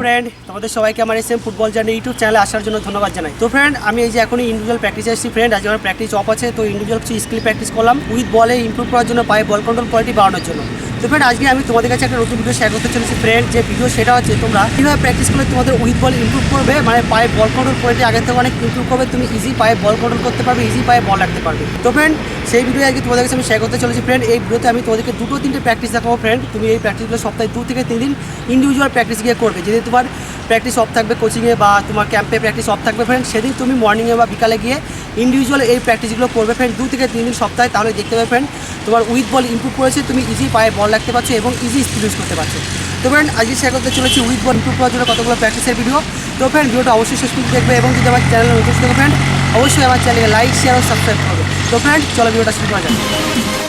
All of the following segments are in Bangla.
ফ্রেন্ড তোমাদের সবাইকে আমার এসএম ফুটবল জার্নি ইউটিউব চ্যানেলে আসার জন্য ধন্যবাদ জানাই। তো ফ্রেন্ড আমি এই যে এখন ইন্ডিভিজুয়াল প্র্যাকটিস এসেছি ফ্রেন্ড আজ আমার প্র্যাকটিস অফ আছে, তো ইন্ডিভিজুয়াল কিছু স্কিল প্র্যাকটিস করলাম। উইথ বলে ইম্প্রুভ করার জন্য পায়ে বল কন্ট্রোল কোয়ালিটি বাড়ানোর জন্য। তো ফ্রেন্ড আজকে আমি তোমাদের কাছে একটা নতুন ভিডিও শেয়ার করতে চলেছি। ফ্রেন্ড যে ভিডিও সেটা হচ্ছে তোমরা কীভাবে প্র্যাকটিস করলে তোমাদের উইথ বল ইম্প্রুভ করবে মানে পায়ে বল কন্ট্রোল কোয়ালিটি আগে থেকে অনেক ইম্প্রুভ করবে, তুমি ইজি পায়ে বল কন্ট্রোল করতে পারবে ইজি পায়ে বল রাখতে পারবে। তো ফ্রেন্ড সেই ভিডিও আজকে তোমাদের কাছে আমি শেয়ার করতে চলেছি। ফ্রেন্ড এই ভিডিওতে আমি তোমাদেরকে দুটো তিনটে প্র্যাকটিস দেখাবো ফ্রেন্ড তুমি এই প্র্যাকটিসগুলো সপ্তাহে দু থেকে তিন দিন ইন্ডিভিজুয়াল প্র্যাকটিস গিয়ে করবে। যদি তোমার প্র্যাকটিস অফ থাকবে কোচিংয়ে বা তোমার ক্যাম্পে প্র্যাকটিস অফ থাকবে ফ্রেন্ড সেদিন তুমি মর্নিংয়ে বা বিকালে গিয়ে ইন্ডিভিজুয়াল এই প্র্যাকটিসগুলো করবে ফ্রেন্ড দু থেকে তিন দিন সপ্তাহে তাহলে দেখতে পাবে ফ্রেন্ড তোমার উইথ বল ইমপ্রুভ করেছে, তুমি ইজি পায়ে বল রাখতে পারছ এবং ইজি স্পিড ইউজ করতে পারছ। তো ফ্রেন্ড আজকে শেয়ার করতে চলেছি উইথ বল ইমপ্রুভ করার জন্য কতগুলো প্র্যাকটিসের ভিডিও তো ফ্রেন্ড ভিডিওটা অবশ্যই শেষ পর্যন্ত দেখবে এবং যদি আমার চ্যানেলে নতুন থাকো ফ্রেন্ড অবশ্যই আমার চ্যানেলে লাইক শেয়ার ও সাবস্ক্রাইব করবে। তো ফ্রেন্ড চলো ভিডিওটা শুরু করা যাক।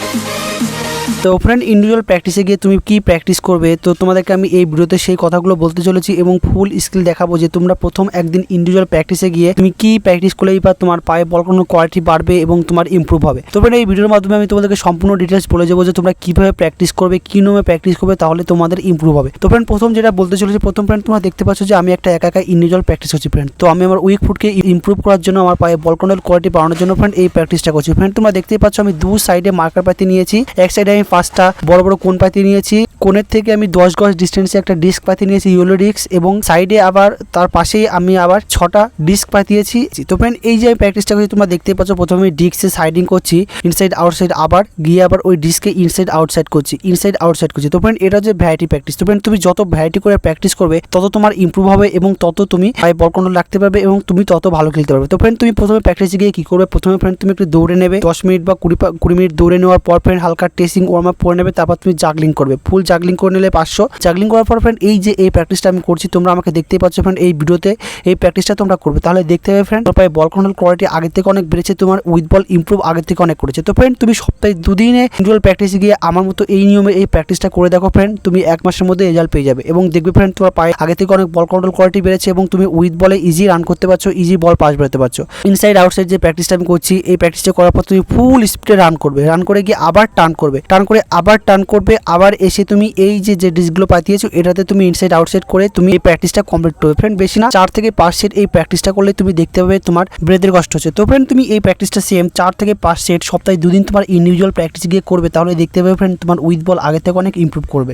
তো ফ্রেন্ড ইন্ডিভিজুয়াল প্র্যাকটিসে গিয়ে তুমি কি প্র্যাকটিস করবে? তো তোমাদেরকে আমি এই ভিডিওতে সেই কথাগুলো বলতে চলেছি এবং ফুল স্কিল দেখাবো যে তোমরা প্রথম একদিন ইন্ডিভিজুয়াল প্র্যাকটিসে গিয়ে তুমি কি প্র্যাকটিস করলেই বা তোমার পায়ে বল কোনো কোয়ালিটি বাড়বে এবং তোমার ইম্প্রুভ হবে। তো ফ্রেন্ড এই ভিডিওর মাধ্যমে আমি তোমাদেরকে সম্পূর্ণ ডিটেলস বলে যাব যে তোমরা কীভাবে প্র্যাকটিস করবে, কী নিয়মে প্র্যাকটিস করবে, তাহলে তোমাদের ইমপ্রুভ হবে। তো ফ্রেন্ড প্রথম যেটা বলতে চলেছি, প্রথম ফ্রেন্ড তোমরা দেখতে পাচ্ছ যে আমি একটা একা একা ইন্ডিভিজুয়াল প্র্যাকটিস করছি ফ্রেন্ড তো আমি আমার উইক ফুটকে ইমপ্রুভ করার জন্য, আমার পায়ে বল কন্ট্রোল কোয়ালিটি বাড়ানোর জন্য ফ্রেন্ড এই প্র্যাকটিসটা করছি। ফ্রেন্ড তোমরা দেখতেই পাচ্ছ আমি দু সাইডে মার্কার পাতি নিয়েছি। এক সাইডে আমি পাঁচটা বড় বড় কোন পাতি নিয়েছি। কোণের থেকে আমি দশ গজ ডিস্টেন্সে একটা ডিস্ক পাতি নিয়েছি ইয়েলো ডিস্ক এবং সাইডে আবার তার পাশেই আমি আবার ছটা ডিস্ক পাতিয়েছি। তো ফ্রেন্ড এই যে আমি প্র্যাকটিসটা করছি তোমরা দেখতে পাচ্ছ, প্রথমে ডিস্কে সাইডিং করছি ইনসাইড আউটসাইড আবার গিয়ে আবার ওই ডিস্কে ইনসাইড আউটসাইড করছি ইনসাইড আউটসাইড করছি। তো ফ্রেন্ড এটা হচ্ছে ভ্যারাইটি প্র্যাকটিস তো ফ্রেন্ড তুমি যত ভ্যারাইটি করে প্র্যাকটিস করবে, তত তোমার ইমপ্রুভ হবে এবং তত তুমি পায়ে বল কন্ট্রোল রাখতে পারবে এবং তুমি তত ভালো খেলতে পারবে। তো ফ্রেন্ড তুমি প্রথমে প্র্যাকটিসে গিয়ে কি করবে? প্রথমে ফ্রেন্ড তুমি একটু দৌড়ে নেবে। দশ মিনিট বা কুড়ি কুড়ি মিনিট দৌড়ে নেওয়ার পর ফ্রেন্ড হালকা টেস্টিং ওয়ার্ম আপ করে নেবে, তারপর তুমি জাগলিং করবে। ফুল জাগলিং করে নিলে পাঁচশো। জাগলিং করার পর ফ্রেন্ড এই যে এই প্র্যাকটিসটা আমি করছি, তোমরা আমাকে দেখতেই পাচ্ছ ফ্রেন্ড এই ভিডিওতে এই প্র্যাকটিসটা তোমরা করবে। তাহলে দেখতে পাবে ফ্রেন্ড তোমার বল কন্ট্রোল কোয়ালিটি আগের থেকে অনেক বেড়েছে, তোমার উইথ বল ইমপ্রুভ আগের থেকে অনেক করেছে। তো ফ্রেন্ড তুমি সপ্তাহে দুদিনে ইন্ডিভিজুয়াল প্র্যাকটিসে গিয়ে আমার মতো এই নিয়মে এই প্র্যাকটিসটা করে দেখো ফ্রেন্ড তুমি এক মাসের মধ্যে রেজাল্ট পেয়ে যাবে। এবং দেখবে ফ্রেন্ড তোমার পায়ে আগে থেকে অনেক বল কন্ট্রোল কোয়ালিটি বেড়েছে এবং তুমি উইথ বলে ইজি রান করতে পারছ ইজি বল পাস বেরোতে পারছ। ইনসাইড আউটসাইড যে প্র্যাকটিসটা আমি করছি, এই প্র্যাকটিসটা করার পর তুমি ফুল স্পিডে রান করবে। রান করে গিয়ে আবার টার্ন করবে। টার্ন করে আবার টার্ন করবে, আবার এসে তুমি এই যে যে ডিসগুলো পাতিয়েছো এটাতে তুমি ইনসাইড আউটসাইড করে তুমি এই প্র্যাকটিসটা কমপ্লিট করবে। ফ্রেন্ড বেশি না, চার থেকে পাঁচ সেট এই প্র্যাকটিসটা করলে তুমি দেখতে পাবে তোমার ব্রেদের কষ্ট হচ্ছে। তো ফ্রেন্ড তুমি এই প্র্যাকটিসটা সেম চার থেকে পাঁচ সেট সপ্তাহে দুদিন তোমার ইন্ডিভিজুয়াল প্র্যাকটিস গিয়ে করবে, তাহলে দেখতে পাবে ফ্রেন্ড তোমার উইথ বল আগে থেকে অনেক ইম্প্রুভ করবে।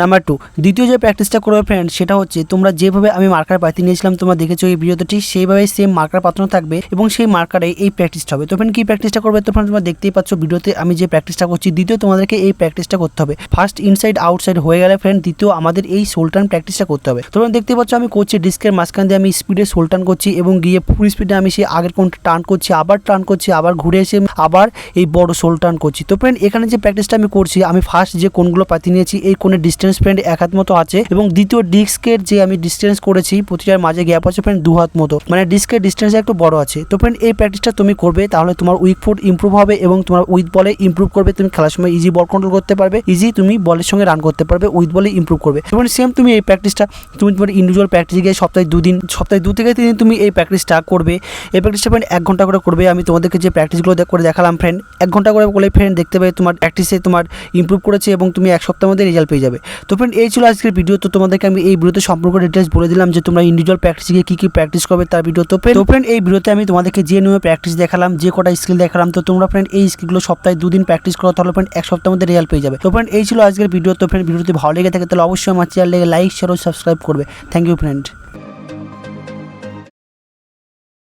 নাম্বার টু দ্বিতীয় যে প্র্যাকটিসটা করবে ফ্রেন্ড সেটা হচ্ছে তোমরা যেভাবে আমি মার্কার পাতি নিয়েছিলাম, তোমরা দেখেছ এই ভিডিওতে ঠিক সেইভাবে সেম মার্কার পাতানো থাকবে এবং সেই মার্কারে এই প্র্যাকটিসটা হবে। তো ফ্রেন্ড কী প্র্যাকটিসটা করবে? তো ফ্রেন্ড তোমরা দেখতেই পাচ্ছ ভিডিওতে আমি যে প্র্যাকটিসটা করছি, দ্বিতীয় তোমাদেরকে এই প্র্যাকটিসটা করতে হবে। ফার্স্ট ইনসাইড আউটসাইড হয়ে গেলে ফ্রেন্ড দ্বিতীয় আমাদের এই সোলটান প্র্যাকটিসটা করতে হবে। তোমরা দেখতে পাচ্ছ আমি করছি ডিস্কের মাঝখান দিয়ে আমি স্পিডে সোলটান করছি এবং গিয়ে ফুল স্পিডে আমি সেই আগের কোনটা টার্ন করছি, আবার টার্ন করছি, আবার ঘুরে এসে আবার এই বড় সোল টার্ন করছি। তো ফ্রেন্ড এখানে যে প্র্যাকটিসটা আমি করছি, আমি ফার্স্ট যে কোনগুলো পাতি নিয়েছি, এই কোণের ডিস্টেন্স ফ্রেন্ড এক হাত মতো আছে এবং দ্বিতীয় ডিস্কের যে আমি ডিস্টেন্স করেছি প্রতিটার মাঝে গ্যাপ আছে ফ্রেন্ড দু হাত মতো। মানে ডিস্কের ডিস্টেন্স একটু বড় আছে। তো ফ্রেন্ড এই প্র্যাকটিসটা তুমি করবে, তাহলে তোমার উইক ফুট ইমপ্রুভ হবে এবং তোমার উইথ বলে ইমপ্রুভ করবে। তুমি খেলার সময় ইজি বল কন্ট্রোল করতে পারবে ইজি তুমি বলের সঙ্গে রান করতে পারবে উইথ বলে ইমপ্রুভ করবে। এবং সেম তুমি এই প্র্যাকটিসটা তুমি তোমার ইন্ডিভিজুয়াল প্র্যাকটিসে গিয়ে সপ্তাহে দুদিন, সপ্তাহে দু থেকে তিন দিন তুমি এই প্র্যাকটিসটা করবে। এই প্র্যাকটিসটা ফ্রেন্ড এক ঘণ্টা করে করবে। আমি তোমাদেরকে যে প্র্যাকটিসগুলো করে দেখালাম ফ্রেন্ড এক ঘণ্টা করে বলে ফ্রেন্ড দেখতে পাবে তোমার প্র্যাকটিসে তোমার ইম্প্রুভ করেছে এবং তুমি এক সপ্তাহের মধ্যে রেজাল্ট পেয়ে যাবে। তো ফ্রেন্ড এই ছিল আজকের ভিডিও তো তোমাদেরকে আমি এই ভিডিওতে সম্পর্ক ডিটেলস বলে দিলাম যে তোমরা ইন্ডিভিজুয়াল প্র্যাকটিসে গিয়ে কী কী প্র্যাকটিস করবে তার ভিডিও তো ফ্রেন্ড তো ফ্রেন্ড এই ভিডিওতে আমি তোমাদেরকে যে নিয়মে প্র্যাকটিস দেখালাম যে কটা স্কিল দেখালাম তো তোমরা ফ্রেন্ড এই স্কিলগুলো সপ্তাহে দুদিন প্র্যাকটিস করো তাহলে ফ্রেন্ড এক সপ্তাহের মধ্যে রেজাল্ট পেয়ে যাবে। তো ফ্রেন্ড এই ছিল আজকের ভিডিও তো ফ্রেন্ড ভিডিওতে ভালো লেগে থাকে তাহলে অবশ্যই আমার চ্যানেল লাইক শেয়ার ও সাবস্ক্রাইব করবে। Thank you friend